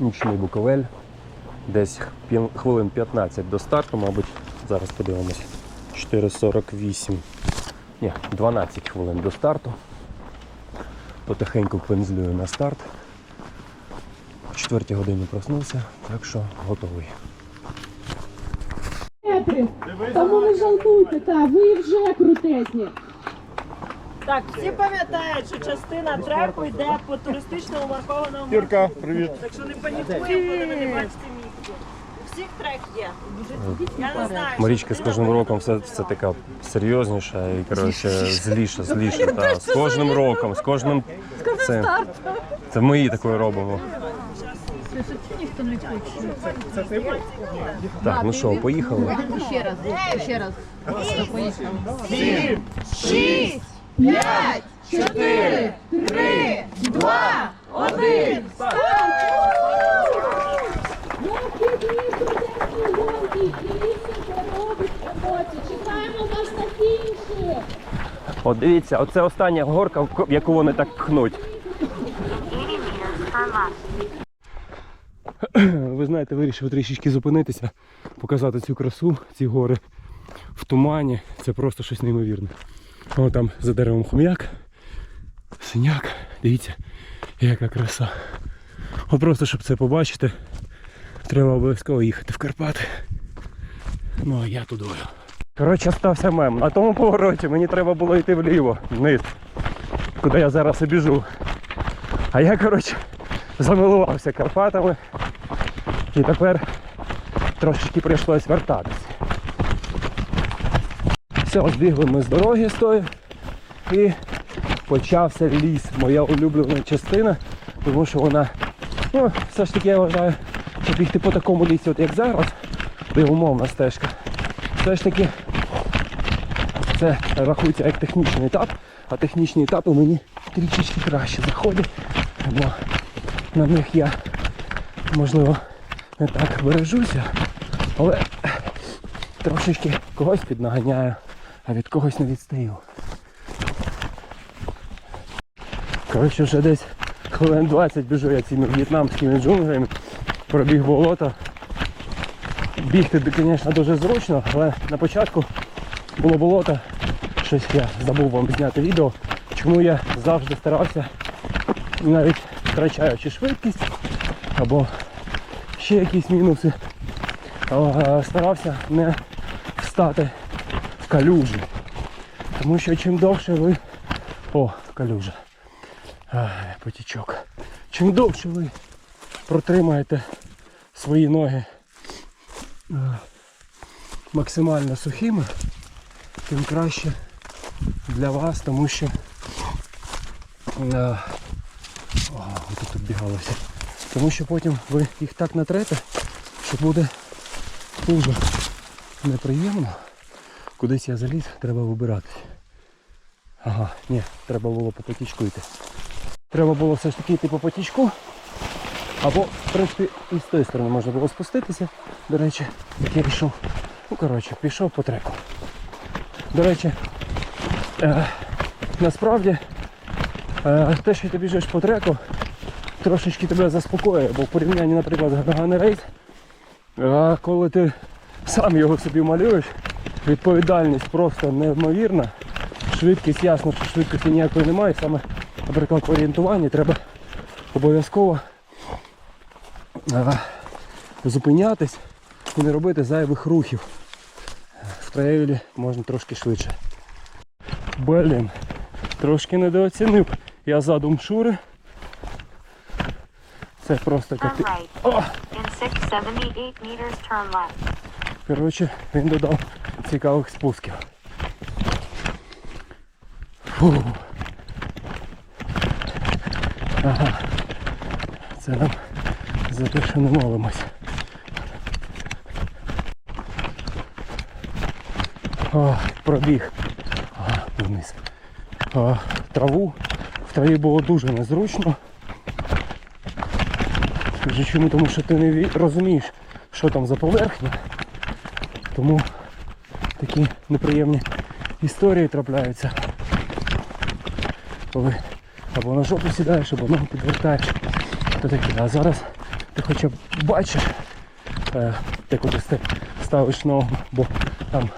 нічний Буковель. Десь хвилин 15 до старту, мабуть. Зараз подивимось. 4.48. Ні, 12 хвилин до старту. Потихеньку пензлюю на старт. В 4 годині проснувся, так що готовий. Тому не жалкуйте, та ви вже крутезні. Так, всі пам'ятають, що частина треку йде по туристичному маркованому Юрка, привіт. Так що не панікуємо, коли ви не бачите місце. У всіх трек є. Я не знаю. що Марічка з кожним роком все, все така серйозніша і коротше зліша, зліша. Та, з кожним роком, з кожним це, це ми її такою робимо. Так, ну що, поїхали. Ще раз, ще раз. Поїхали. Необхідні робить роботі. Чекаємо вас на фініші. От дивіться, оце остання горка, яку вони так пхнуть. Ви знаєте, вирішив трішечки зупинитися, показати цю красу, ці гори в тумані. Це просто щось неймовірне. О, там за деревом хом'як, синяк. Дивіться, яка краса. От просто щоб це побачити, треба обов'язково їхати в Карпати. Ну а я тудою. Коротше, стався мем. На тому повороті мені треба було йти вліво, вниз, куди я зараз і біжу. А я, коротше, замилувався Карпатами. І тепер трошечки прийшлось вертатися. Все, збігли ми з дороги з тої. І почався ліс. Моя улюблена частина, тому що вона, ну, все ж таки я вважаю, що бігти по такому лісі, от як зараз, де умовна стежка, все ж таки це рахується як технічний етап, а технічні етапи мені трішечки краще заходять, бо на них я, можливо, не так бережуся, але трошечки когось піднаганяю, а від когось не відстаю. Коротше, вже десь хвилин 20 біжу я цими в'єтнамськими джунглями, пробіг болото. Бігти, звісно, дуже зручно, але на початку було болото. Щось я забув вам зняти відео, чому я завжди старався, навіть втрачаючи швидкість або ще якісь мінуси, старався не встати калюжі. Тому що чим довше ви... О, калюжа. Ай, потічок. Чим довше ви протримаєте свої ноги максимально сухими, тим краще для вас, тому що о, тут тут бігалося. Тому що потім ви їх так натрете, що буде дуже неприємно. Кудись я заліз, треба вибиратись. Ага, ні, треба було по потічку йти. Треба було все ж таки йти по потічку. Або, в принципі, і з тої сторони можна було спуститися. До речі, як я пішов. Ну, коротше, пішов по треку. До речі, е, насправді е, те, що ти біжиш по треку, трошечки тебе заспокоює, бо в порівнянні, наприклад, з Гаганий рейс, е, коли ти сам його собі малюєш, відповідальність просто неймовірна. Швидкість, ясно, що швидкості ніякої немає. Саме, наприклад, в орієнтуванні треба обов'язково е, зупинятись і не робити зайвих рухів. В трейлі можна трошки швидше. Блін, трошки недооцінив. Я задум Шури. Це просто капі... О! In 678 meters, turn left. Коротше, він додав цікавих спусків. Фу. Ага. Це нам за те, що не молимось. О, пробіг. Ага, вниз. О, траву. В траві було дуже незручно. Чому, тому що ти не розумієш, що там за поверхня. Тому такі неприємні історії трапляються. Коли або на жопу сідаєш, або ногу підвертаєш. То таке. А зараз ти хоча б бачиш, е, ти куди ти ставиш ногу, бо там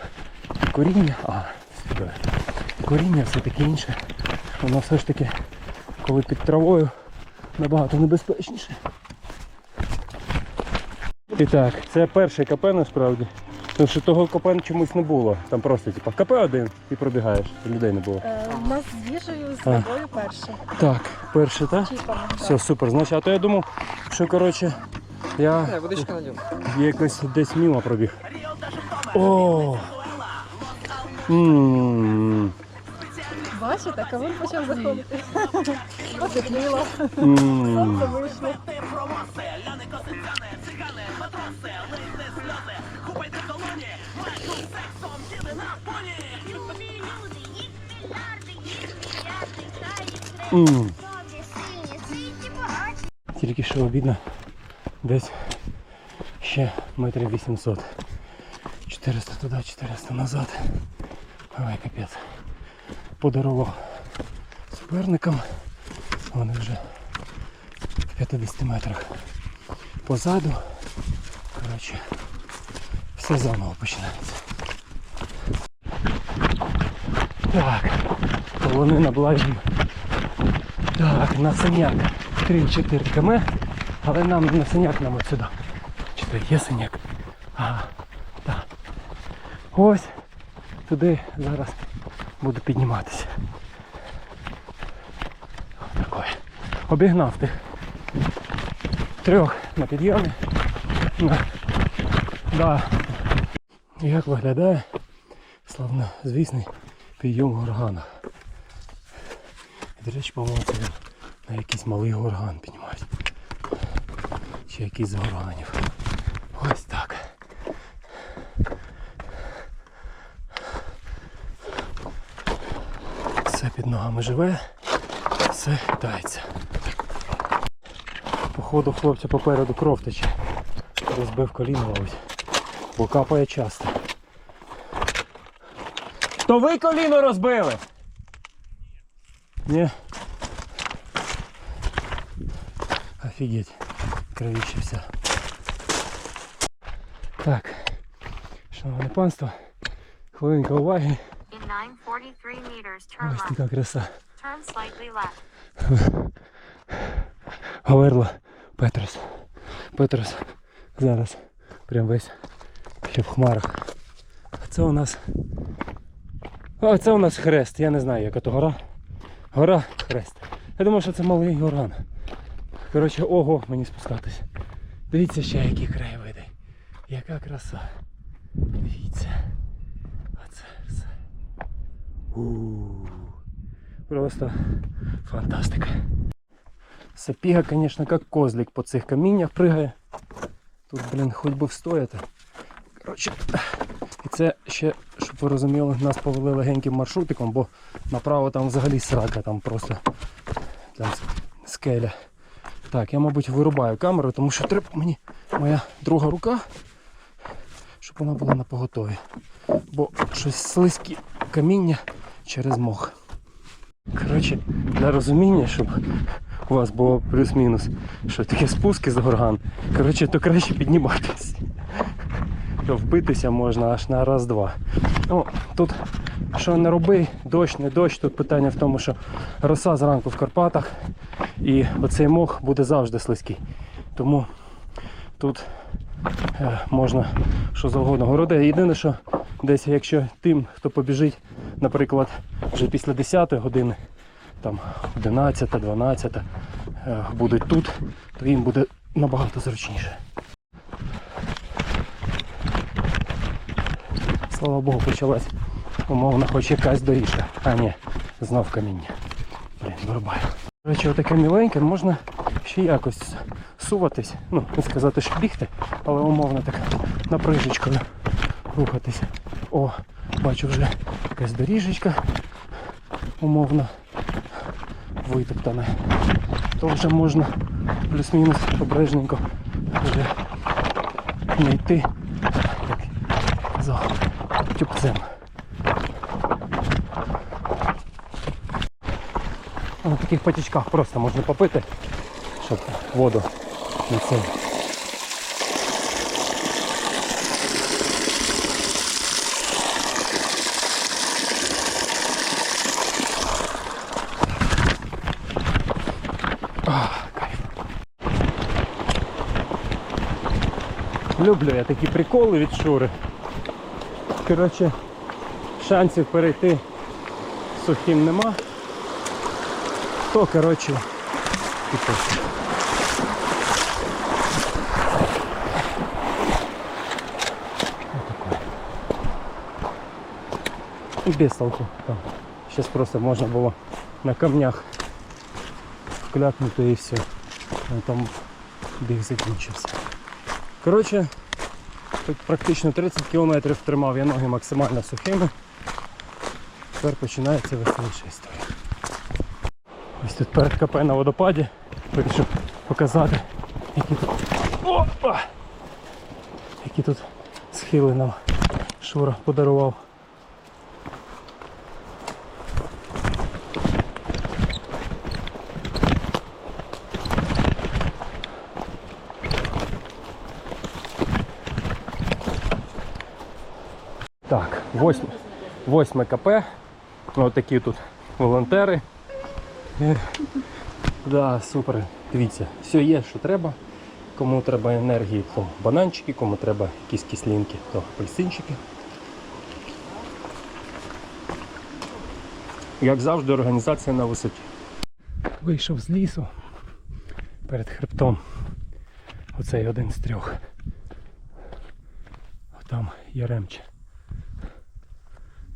коріння, а, і коріння, все таке інше. Воно все ж таки, коли під травою, набагато небезпечніше. І так, це перший КП насправді. Тому що того КП чомусь не було. Там просто типу, КП один і пробігаєш, людей не було. У нас з їжею з тобою перше. Так, перший, так? Чіпами. Все, супер. Значить, а то я думав, що коротше, я водичка найдем. якось десь мимо пробіг. О! Ммм. Бачите, кавун почав заходити. Потепліло, Ммм. вийшло. Тільки що обідно. Десь ще метрів 800. 400 туди, 400 назад. Ой, капець. Подарував суперникам. Вони вже в 50 метрах позаду. Коротше, все заново починається. Так, полонина Блайбін. Так, на синяк 3-4 км, але нам на синяк нам от сюди. Чи то є синяк? Ага, так. Ось туди зараз буду підніматися. Такое. Обігнав тих трьох на підйомі. На. Да. Як виглядає славно звісний підйом горгана. До речі, по-моєму, на якийсь малий горган піднімають. Чи якийсь з горганів. Ось так. Все під ногами живе, все хитається. Походу хлопця попереду кров тече. Розбив коліно, мабуть. Бо капає часто. То ви коліно розбили? Ні. Офігеть. Кровіще вся. Так. Шановне панство. Хвилинка уваги. In 943 meters, Ось така краса. Говерла Петрос. Петрос зараз прям весь ще в хмарах. А це у нас. А це у нас хрест. Я не знаю, яка то гора. Гора хрест. Я думаю, що це малий горган. Коротше, ого, мені спускатись. Дивіться ще які краєвиди. Яка краса. Дивіться. Оце все. Просто фантастика. Сапіга, звісно, як козлик по цих каміннях пригає. Тут, блін, хоч би встояти. Коротше, це ще, щоб ви розуміли, нас повели легеньким маршрутиком, бо направо там взагалі срака, там просто там скеля. Так, я, мабуть, вирубаю камеру, тому що треба мені моя друга рука, щоб вона була на поготові. Бо щось слизькі каміння через мох. Коротше, для розуміння, щоб у вас було плюс-мінус, що таке спуски з горган. Коротше, то краще підніматись. То вбитися можна аж на раз-два. Ну, тут що не роби, дощ, не дощ, тут питання в тому, що роса зранку в Карпатах і оцей мох буде завжди слизький. Тому тут е, можна що завгодно городи. Єдине, що десь, якщо тим, хто побіжить, наприклад, вже після 10 години, там 11, 12 е, будуть тут, то їм буде набагато зручніше. Слава Богу, почалась умовно хоч якась доріжка. А ні, знов каміння. Блін, вирубаю. Речі, отаке міленьке можна ще якось суватись. Ну, не сказати, що бігти, але умовно так наприжечкою рухатися. О, бачу вже якась доріжечка умовно витоптана. То вже можна плюс-мінус обережненько вже не йти. Як казав, тюпцем. На таких потічках просто можна попити, щоб воду не цей. Люблю я такі приколи від шури. Коротше, шансів перейти сухим нема. То, коротше, типу. Без толку. Там. Сейчас просто можна було на камнях вклякнути і все. Ну, Там біг закінчився. Коротше, тут практично 30 кілометрів тримав я ноги максимально сухими. Тепер починається веселіша історія. Ось тут перед КП на водопаді вирішив показати, які тут. Опа! Які тут схили нам Шура подарував. Так, восьме, восьме КП. Ось такі тут волонтери. Е, Да, супер. Дивіться, все є, що треба. Кому треба енергії, то бананчики, кому треба якісь кислинки, то апельсинчики. Як завжди, організація на висоті. Вийшов з лісу перед хребтом. Оцей один з трьох. А там Яремче.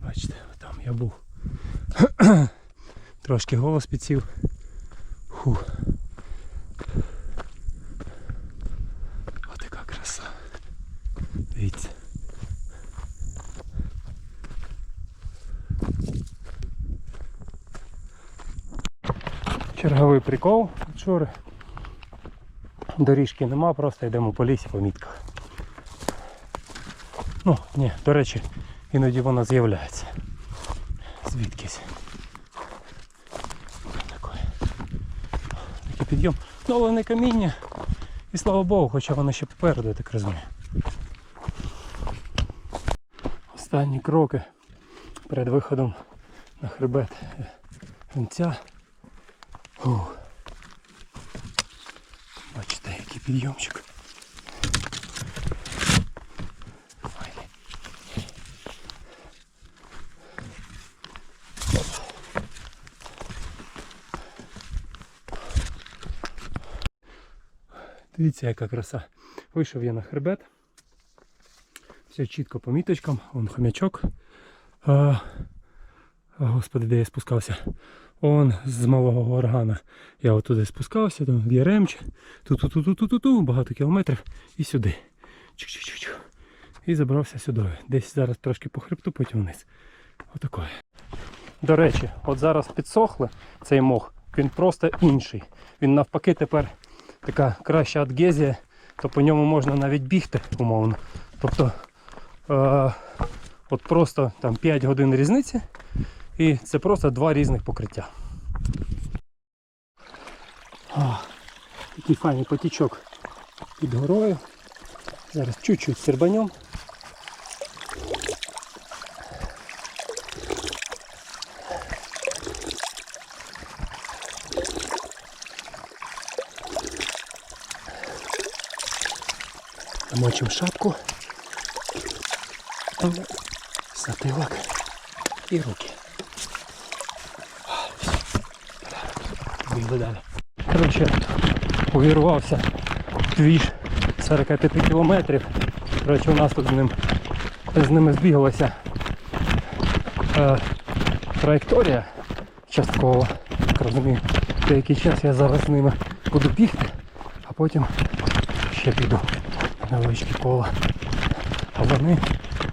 Бачите, там я був. Трошки голос підсів. Фу. Отака краса. Дивіться. Черговий прикол вчора. Доріжки нема, просто йдемо по лісі по мітках. Ну, ні, до речі, іноді вона з'являється. Звідкись. Такое. Такий підйом. Ну, але не каміння. І слава Богу, хоча воно ще попереду, я так розумію. Останні кроки перед виходом на хребет гінця. Бачите, який підйомчик. Дивіться, яка краса. Вийшов я на хребет. Все чітко по міточкам, вон хомячок. А, господи, де я спускався? Он з малого горгана. Я отуди спускався, там в Яремче, ту-ту-ту-ту-ту-ту, багато кілометрів і сюди. Чик-чик-чик. І забрався сюди. Десь зараз трошки по хребту, потім вниз. Отакое. До речі, от зараз підсохли цей мох, він просто інший. Він навпаки тепер така краща адгезія, то по ньому можна навіть бігти умовно. Тобто е- от просто там 5 годин різниці і це просто два різних покриття. О, такий файний потічок під горою. Зараз чуть-чуть сербанем. Намочим шапку, затылок и руки. Бігли далі. Коротше, увірвався в двіж 45 кілометрів. Коротше, у нас тут з ним з ними збігалася е, траєкторія частково. Так розумію, деякий час я зараз з ними буду бігти, а потім ще піду на невеличке коло. А вони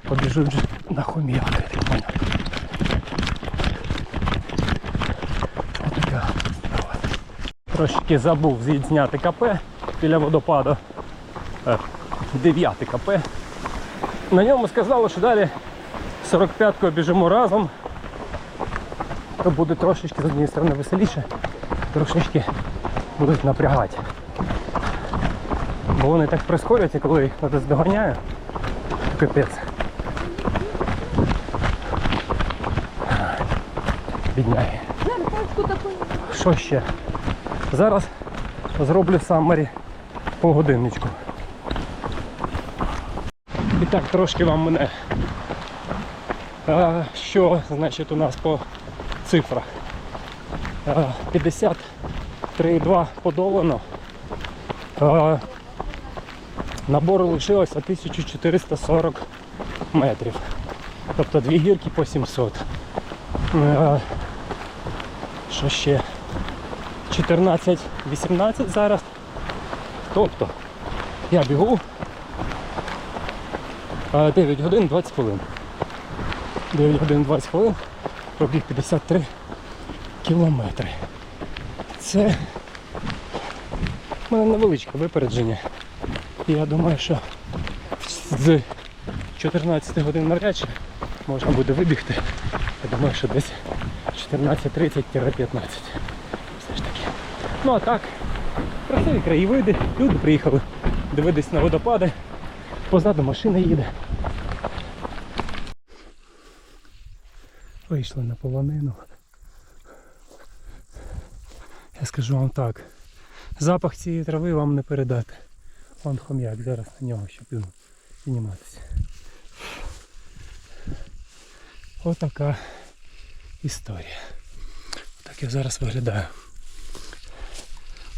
побіжуть на хом'як, я так поняв. Отака справа. Трошки забув зняти КП біля водопаду. Е, Дев'яте КП. На ньому сказали, що далі 45-ку біжимо разом. То буде трошечки з однієї сторони веселіше, трошечки будуть напрягати. Бо вони так прискорюються, коли їх хтось доганяє. Капець. Бідняги. Що ще? Зараз зроблю саммарі по годинничку. І так трошки вам мене. А, що значить у нас по цифрах? 53,2 подолано. Набору лишилося 1440 метрів. Тобто дві гірки по 700. Що ще? 14-18 зараз. Тобто я бігу 9 годин 20 хвилин. 9 годин 20 хвилин, пробіг 53 кілометри. Це в мене невеличке випередження. І я думаю, що з 14 годин навряд чи можна буде вибігти. Я думаю, що десь 14.30-15. Все ж таки. Ну а так, красиві краєвиди, люди приїхали дивитись на водопади. Позаду машина їде. Вийшли на полонину. Я скажу вам так. Запах цієї трави вам не передати. Вон хом'як, зараз на нього ще піду підніматися. Отака історія. Так я зараз виглядаю.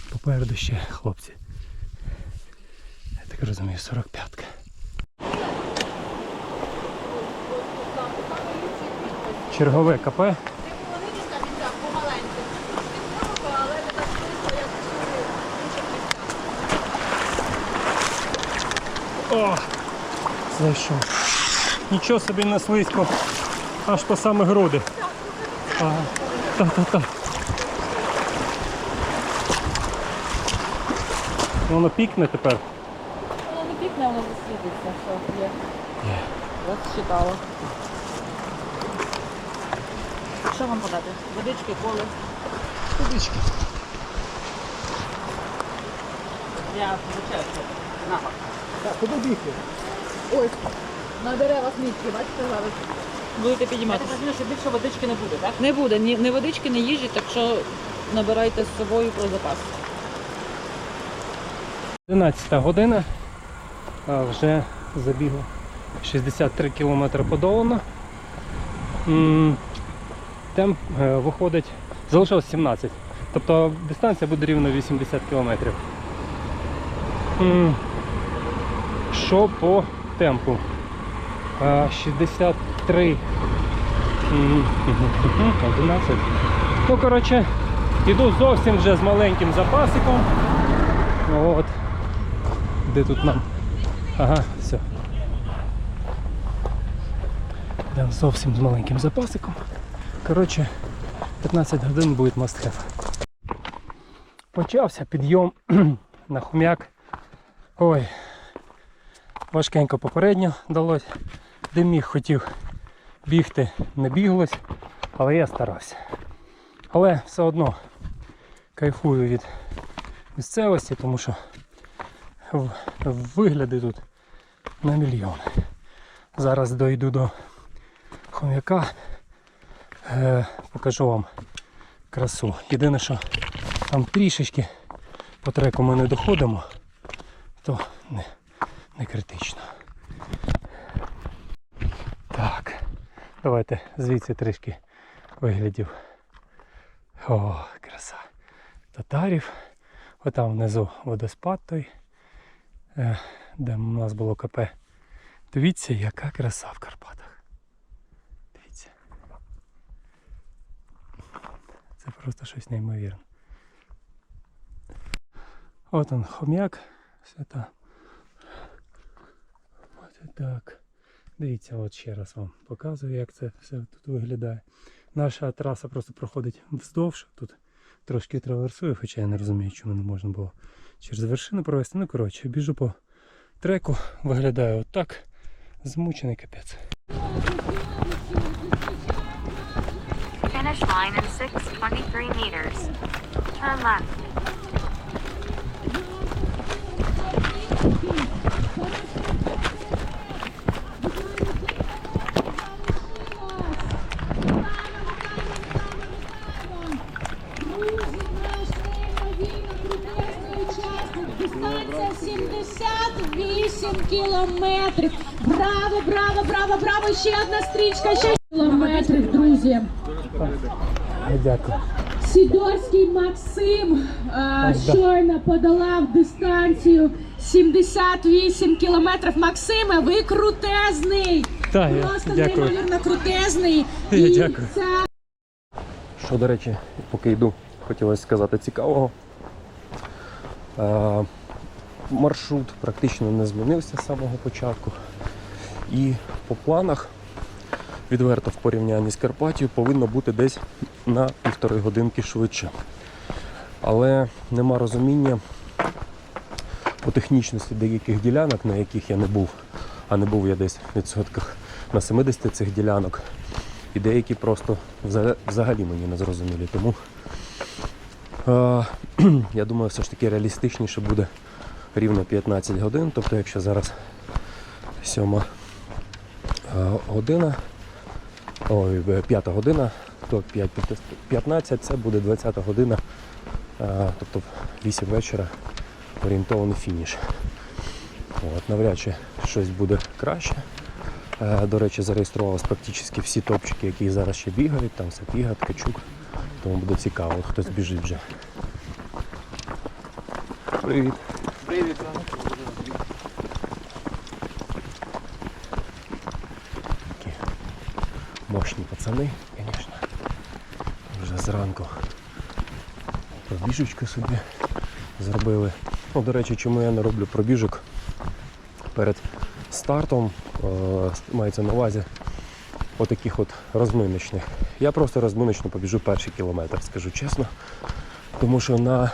Попереду ще хлопці. Я так розумію, 45-ка. Чергове КП. О! Зайшов. Нічого собі не слизько. Аж по саме груди. Ага. Та-та-та. Воно пікне тепер. Воно не пікне, воно засвітиться, що є. Розчитала. Що вам подати? Водички, коли? Водички. Я звичайно. Так, куди бігти? Ось, на деревах мітки, бачите зараз? Будете Я підіймати. так розумію, що більше водички не буде, так? Не буде, ні, ні водички, ні їжі, так що набирайте з собою про запас. 11 година. А вже забігло 63 км подолано. М, Темп е, виходить, залишилось 17. Тобто дистанція буде рівно 80 км. Що по темпу? Е, 63. м, 11. Ну, коротше, іду зовсім вже з маленьким запасиком. От. Де тут нам? Ага, все. Йдемо зовсім з маленьким запасиком. Коротше, 15 годин буде have. Почався підйом на хум'як. Ой, важкенько попередньо далось. Де міг хотів бігти, не біглось, але я старався. Але все одно кайфую від місцевості, тому що вигляди тут на мільйон. Зараз дойду до хом'яка, е, покажу вам красу. Єдине, що там трішечки по треку ми не доходимо, то не, не критично. Так, давайте звідси трішки виглядів. О, краса. Татарів. Отам внизу водоспад той, е, де у нас було КП. Дивіться, яка краса в Карпатах. Дивіться. Це просто щось неймовірне. От он хом'як. Все та. От і так. Дивіться, от ще раз вам показую, як це все тут виглядає. Наша траса просто проходить вздовж. Тут трошки траверсую, хоча я не розумію, чому не можна було через вершину провести. Ну, коротше, біжу по треку, виглядаю отак. Змучений капець. Finish line in 623 meters. Turn left. Друзі, наш неймовірно прекрасний учасник Дистанція 78 кілометрів. Браво, браво, браво, браво! Ще одна стрічка, ще кілометрів, друзі. Дякую. Сідорський Максим а, щойно подолав дистанцію 78 кілометрів. Максиме, ви крутезний! Так, Просто дякую. неймовірно крутезний. Я І дякую. ця Що, до речі, поки йду, хотілося сказати цікавого. Е, маршрут практично не змінився з самого початку. І по планах, відверто в порівнянні з Карпатією, повинно бути десь на півтори годинки швидше. Але нема розуміння по технічності деяких ділянок, на яких я не був, а не був я десь в відсотках на 70 цих ділянок. І деякі просто взагалі мені не зрозумілі. Тому е, я думаю, все ж таки реалістичніше буде рівно 15 годин. Тобто, якщо зараз 7 е, година, ой, е, 5 година, то 5, 15 це буде 20 година, е, тобто 8 вечора орієнтований фініш. От, навряд чи щось буде краще. Е, До речі, зареєструвалися практично всі топчики, які зараз ще бігають, там Сапіга, Ткачук. Тому буде цікаво, хтось біжить вже. Привіт. Такі мощні пацани, звісно. Вже зранку пробіжечку собі зробили. Ну, до речі, чому я не роблю пробіжок перед стартом, е, мається на увазі отаких от розминочних. Я просто розминочно побіжу перший кілометр, скажу чесно. Тому що на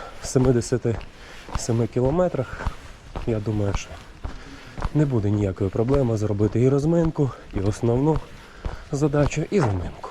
77 кілометрах я думаю, що не буде ніякої проблеми зробити і розминку, і основну задачу, і заминку.